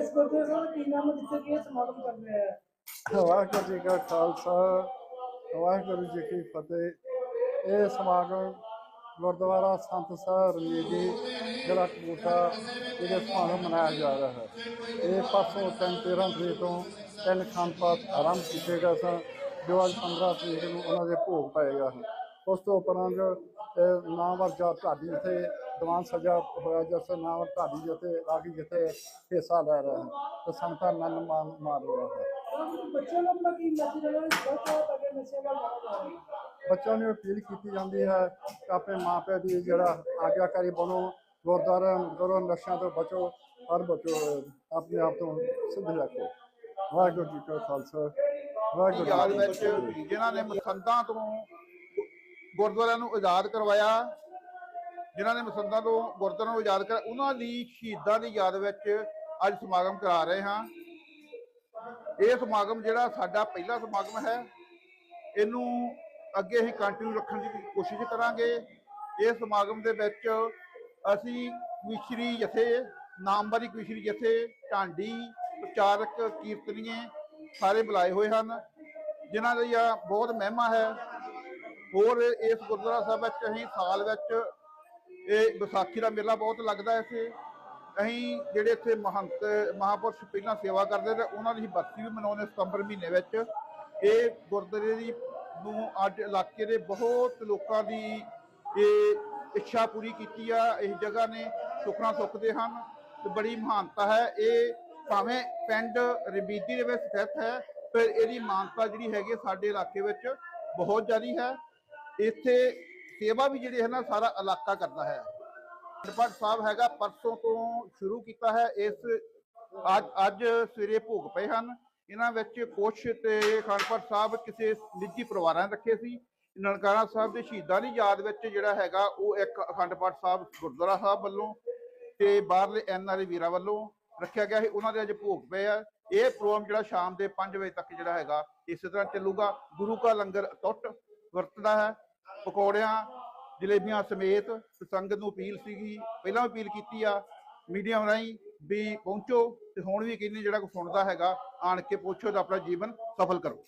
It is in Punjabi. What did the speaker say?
ਇਸ ਗੁਰਦੁਆਰੇ ਸਾਹਿਬ ਕੀ ਨਾਮ ਜਿੱਥੇ ਕਿ ਇਹ ਸਮਾਗਮ ਕਰ ਰਿਹਾ ਹੈ? ਵਾਹਿਗੁਰੂ ਜੀ ਕਾ ਖਾਲਸਾ, ਵਾਹਿਗੁਰੂ ਜੀ ਕੀ ਫਤਿਹ। ਇਹ ਸਮਾਗਮ ਗੁਰਦੁਆਰਾ ਸੰਤ ਸਾਹਿਬ ਰਣਜੀਤ ਜੀ ਜਿਹੜਾ ਕਬੂਤਾ ਇਹਦੇ ਸਮਾਗਮ ਮਨਾਇਆ ਜਾ ਰਿਹਾ ਹੈ। ਇਹ ਪਰਸੋਂ ਤਿੰਨ 13 ਤਰੀਕ ਤੋਂ ਤਿੰਨ ਖੰਡ ਪਾਠ ਆਰੰਭ ਕੀਤੇ ਗਏ ਸਨ, ਜੋ ਅੱਜ 15 ਤਰੀਕ ਨੂੰ ਉਹਨਾਂ ਦੇ ਭੋਗ ਪਏਗਾ ਉਸ ਤੋਂ ਉਪਰੰਤ ਨਾਮਵਰ ਜਾ ਢਾਡੀ ਜਿੱਥੇ ਦੀਵਾਨ ਸਜਾ ਹੋਇਆ ਜਿਸ ਨਾਮਵਰ ਢਾਡੀ ਜਿੱਥੇ ਰਾਗੀ ਜਿੱਥੇ ਹਿੱਸਾ ਲੈ ਰਹੇ ਹਨ ਤੇ ਸੰਤਾਂ ਨਾਲ ਮਾਨ ਮਾਰ ਰਿਹਾ ਹੈ ਬੱਚਿਆਂ ਨੂੰ ਆਪਣਾ ਕੀ ਮੈਸੇਜ ਦੇਣਾ ਬਹੁਤ ਅੱਗੇ ਨਸ਼ੇ ਬੱਚਿਆਂ ਨੂੰ ਅਪੀਲ ਕੀਤੀ ਜਾਂਦੀ ਹੈ ਕਿ ਆਪਣੇ ਮਾਪੇ ਦੀ ਜਿਹੜਾ ਆਗਿਆਕਾਰੀ ਬਣੋ ਗੁਰਦੁਆਰਾ ਕਰੋ ਨਸ਼ਿਆਂ ਤੋਂ ਬਚੋ ਹਰ ਬਚੋ ਆਪਣੇ ਆਪ ਤੋਂ ਸਿੱਧ ਰੱਖੋ। ਵਾਹਿਗੁਰੂ ਜੀ ਕਾ ਖਾਲਸਾ ਵਾਹਿਗੁਰੂ ਜੀ ਕੀ ਜਿਨ੍ਹਾਂ ਨੇ ਮਸੰਦਾਂ ਤੋਂ ਗੁਰਦੁਆਰਿਆਂ ਨੂੰ ਆਜ਼ਾਦ ਕਰਵਾਇਆ, ਜਿਨ੍ਹਾਂ ਨੇ ਮਸੰਦਾਂ ਤੋਂ ਗੁਰਦੁਆਰਿਆਂ ਨੂੰ ਆਜ਼ਾਦ ਕਰਾਇਆ ਉਹਨਾਂ ਦੀ ਸ਼ਹੀਦਾਂ ਦੀ ਯਾਦ ਵਿੱਚ ਅੱਜ ਸਮਾਗਮ ਕਰਾ ਰਹੇ ਹਾਂ। ਇਹ ਸਮਾਗਮ ਜਿਹੜਾ ਸਾਡਾ ਪਹਿਲਾ ਸਮਾਗਮ ਹੈ, ਇਹਨੂੰ ਅੱਗੇ ਅਸੀਂ ਕੰਟੀਨਿਊ ਰੱਖਣ ਦੀ ਕੋਸ਼ਿਸ਼ ਕਰਾਂਗੇ। ਇਹ ਸਮਾਗਮ ਦੇ ਵਿੱਚ ਅਸੀਂ ਕਵਿਸ਼ਰੀ ਜਥੇ, ਨਾਮਵਾਰੀ ਕਵਿਸ਼ਰੀ ਜਥੇ, ਢਾਂਡੀ, ਪ੍ਰਚਾਰਕ, ਕੀਰਤਨੀਏ ਸਾਰੇ ਬੁਲਾਏ ਹੋਏ ਹਨ, ਜਿਨ੍ਹਾਂ ਦੀ ਆ ਬਹੁਤ ਮਹਿਮਾ ਹੈ। ਹੋਰ ਇਸ ਗੁਰਦੁਆਰਾ ਸਾਹਿਬ ਵਿੱਚ ਅਸੀਂ ਸਾਲ ਵਿੱਚ ਇਹ ਵਿਸਾਖੀ ਦਾ ਮੇਲਾ ਬਹੁਤ ਲੱਗਦਾ ਹੈ ਇੱਥੇ। ਅਸੀਂ ਜਿਹੜੇ ਇੱਥੇ ਮਹੰਤ, ਮਹਾਪੁਰਸ਼ ਪਹਿਲਾਂ ਸੇਵਾ ਕਰਦੇ ਤੇ ਉਹਨਾਂ ਦੀ ਬਰਸੀ ਵੀ ਮਨਾਉਂਦੇ ਸਤੰਬਰ ਮਹੀਨੇ ਵਿੱਚ। ਇਹ ਗੁਰਦੁਆਰੇ ਦੀ ਨੂੰ ਅੱਜ ਇਲਾਕੇ ਦੇ ਬਹੁਤ ਲੋਕਾਂ ਦੀ ਇਹ ਇੱਛਾ ਪੂਰੀ ਕੀਤੀ ਆ ਇਸ ਜਗ੍ਹਾ ਨੇ ਸੁਖਣਾ ਸੁੱਖਦੇ ਹਨ ਤੇ ਬੜੀ ਮਹਾਨਤਾ ਹੈ। ਇਹ ਭਾਵੇਂ ਪਿੰਡ ਰਬੀਦੀ ਦੇ ਵਿੱਚ ਸਥਿਤ ਹੈ, ਪਰ ਇਹਦੀ ਮਾਨਤਾ ਜਿਹੜੀ ਹੈਗੀ ਸਾਡੇ ਇਲਾਕੇ ਵਿੱਚ ਬਹੁਤ ਜ਼ਿਆਦੀ ਹੈ। ਇੱਥੇ ਸੇਵਾ ਵੀ ਜਿਹੜੀ ਹੈ ਨਾ ਸਾਰਾ ਇਲਾਕਾ ਕਰਦਾ ਹੈ। ਦਰਬਾਰ ਸਾਹਿਬ ਹੈਗਾ, ਪਰਸੋਂ ਤੋਂ ਸ਼ੁਰੂ ਕੀਤਾ ਹੈ। ਇਸ ਅੱਜ ਅੱਜ ਸਵੇਰੇ ਭੋਗ ਪਏ ਹਨ। ਇਹਨਾਂ ਵਿੱਚ ਕੁਛ ਤੇ ਖੰਡਪੜ ਸਾਹਿਬ ਕਿਸੇ ਨਿੱਜੀ ਪਰਿਵਾਰਾਂ ਨੇ ਰੱਖੇ ਸੀ। ਨਨਕਾਣਾ ਸਾਹਿਬ ਦੇ ਸ਼ਹੀਦਾਂ ਦੀ ਯਾਦ ਵਿੱਚ ਜਿਹੜਾ ਹੈਗਾ, ਉਹ ਇੱਕ ਅਖੰਡ ਪਾਠ ਸਾਹਿਬ ਗੁਰਦੁਆਰਾ ਸਾਹਿਬ ਵੱਲੋਂ ਤੇ ਬਾਹਰਲੇ ਐਨਆਰਏ ਵੀਰਾਂ ਵੱਲੋਂ ਰੱਖਿਆ ਗਿਆ ਸੀ। ਉਹਨਾਂ ਦੇ ਅੱਜ ਭੋਗ ਪਏ ਆ। ਇਹ ਪ੍ਰੋਗਰਾਮ ਜਿਹੜਾ ਸ਼ਾਮ ਦੇ 5 ਵਜੇ ਤੱਕ ਜਿਹੜਾ ਹੈਗਾ, ਇਸੇ ਤਰ੍ਹਾਂ ਚੱਲੂਗਾ। ਗੁਰੂ ਕਾ ਲੰਗਰ ਟੁੱਟ ਵਰਤਦਾ ਹੈ। ਪਕੌੜਿਆਂ, ਜਲੇਬੀਆਂ ਸਮੇਤ ਸੰਗਤ ਨੂੰ ਅਪੀਲ ਸੀਗੀ, ਪਹਿਲਾਂ ਵੀ ਅਪੀਲ ਕੀਤੀ ਆ, ਮੀਡੀਆ ਰਾਹੀਂ ਵੀ ਪਹੁੰਚੋ ਤੇ ਹੁਣ ਵੀ ਕਹਿੰਦੇ ਜਿਹੜਾ ਕੋਈ ਸੁਣਦਾ ਹੈਗਾ, ਆਣ ਕੇ ਪੁੱਛੋ ਤਾਂ ਆਪਣਾ ਜੀਵਨ ਸਫਲ ਕਰੋ।